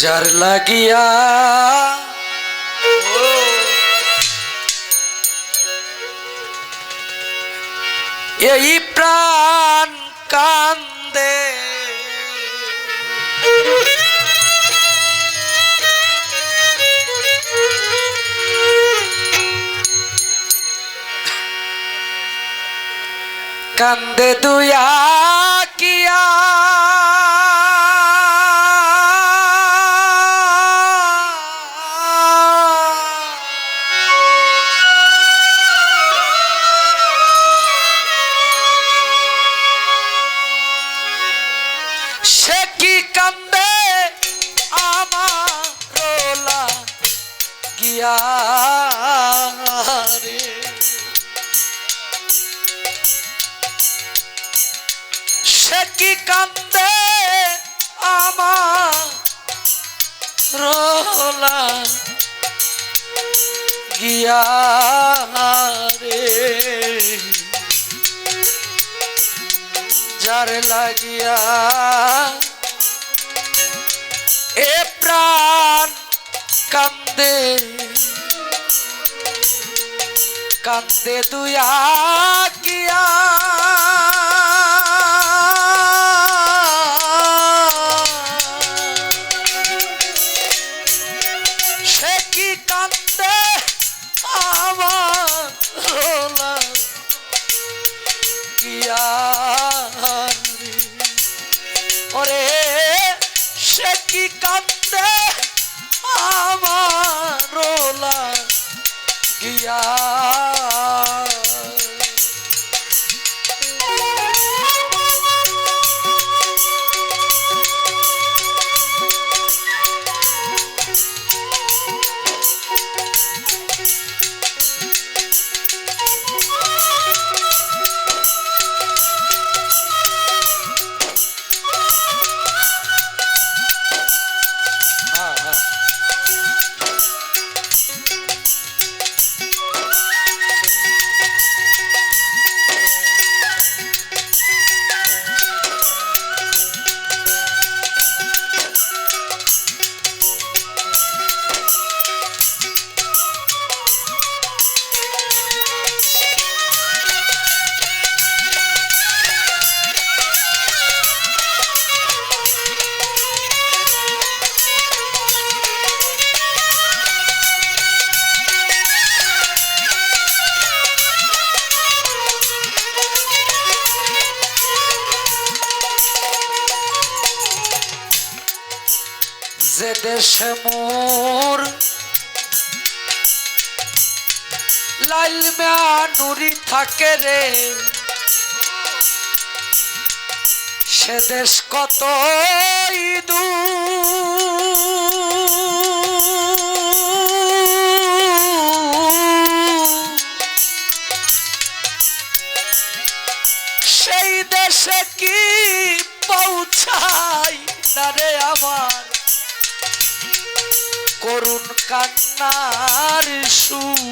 যার লাগিয়া এই প্রাণ কান্দে কান্দে দুয়া গিয়া রে সে কি কান্দে আমার রোলা গিয়া রে? যার লাগিয়া এ প্রাণ কান্দে কান্দে দুয়া কিয়া সে কি কান্দে আমার রে। ওরে সে কি কান্দে আমার গিয়া যে দেশে মোর লাল নুরি থাকে রে সে দেশ কত দূর? করুণ কান্নার সুর।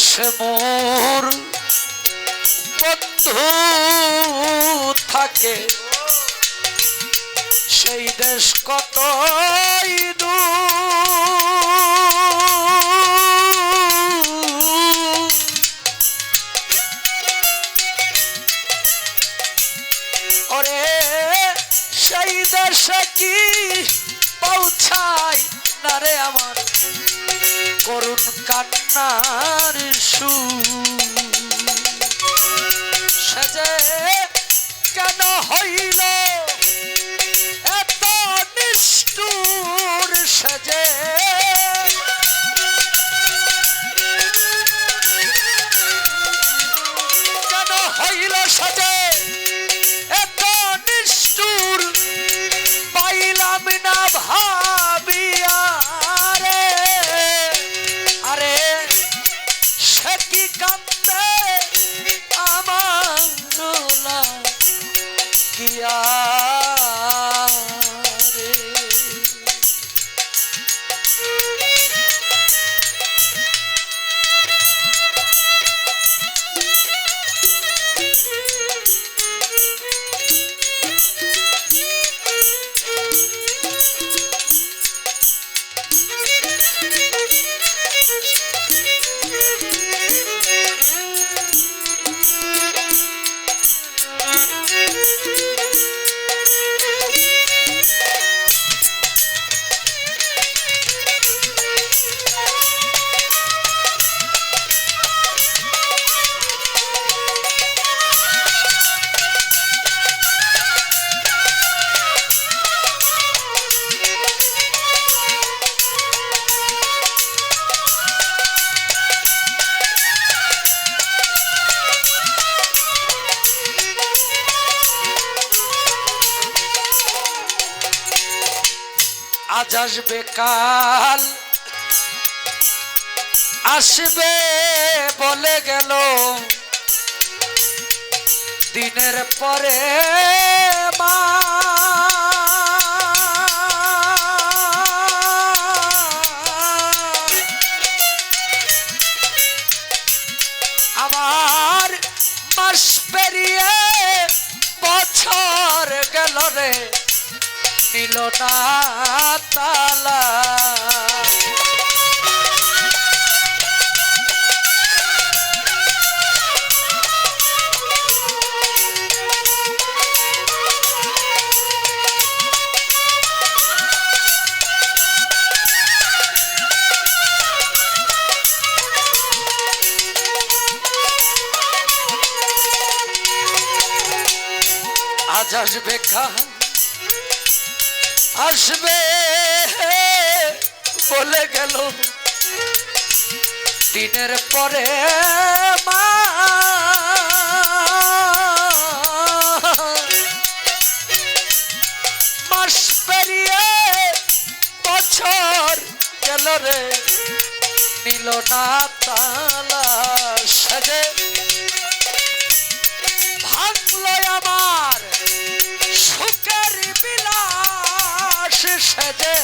দেশে মোর? বন্ধু থাকে। সেই দেশ কত ওরে সেই দেশে কি পৌঁছাই? না রে আমার করুণ কান্নার সু সাজে কেন হইল? এত নিষ্ঠুর সাজে আজ আসবে কাল। আসবে বলে গেল। দিনের পরে মা। আমার মাস পেরিয়ে বছর গেল রে। না তালা। আজ আসবে কাল আসবে। বলে গেল। দিনের পরে মা। মাস পেরিয়ে বছর গেল রে। নিল না তালা সাজে। ভাঙলো আমার সুখের বিলাস। সেজে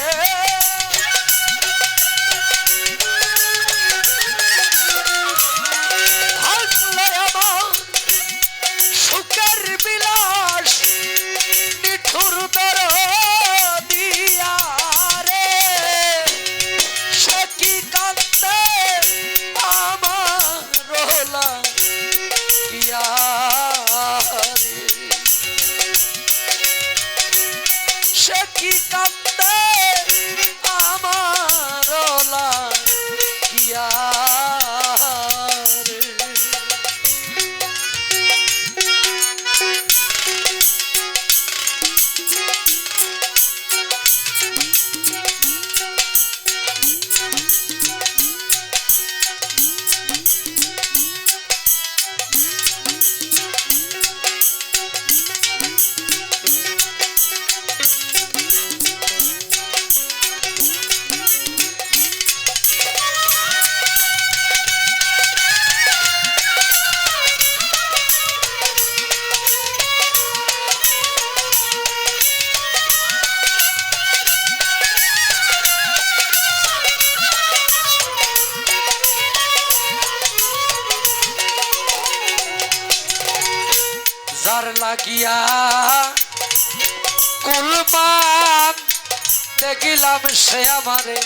লাগিয়া কুলমান দেখিলাম সে আমারে।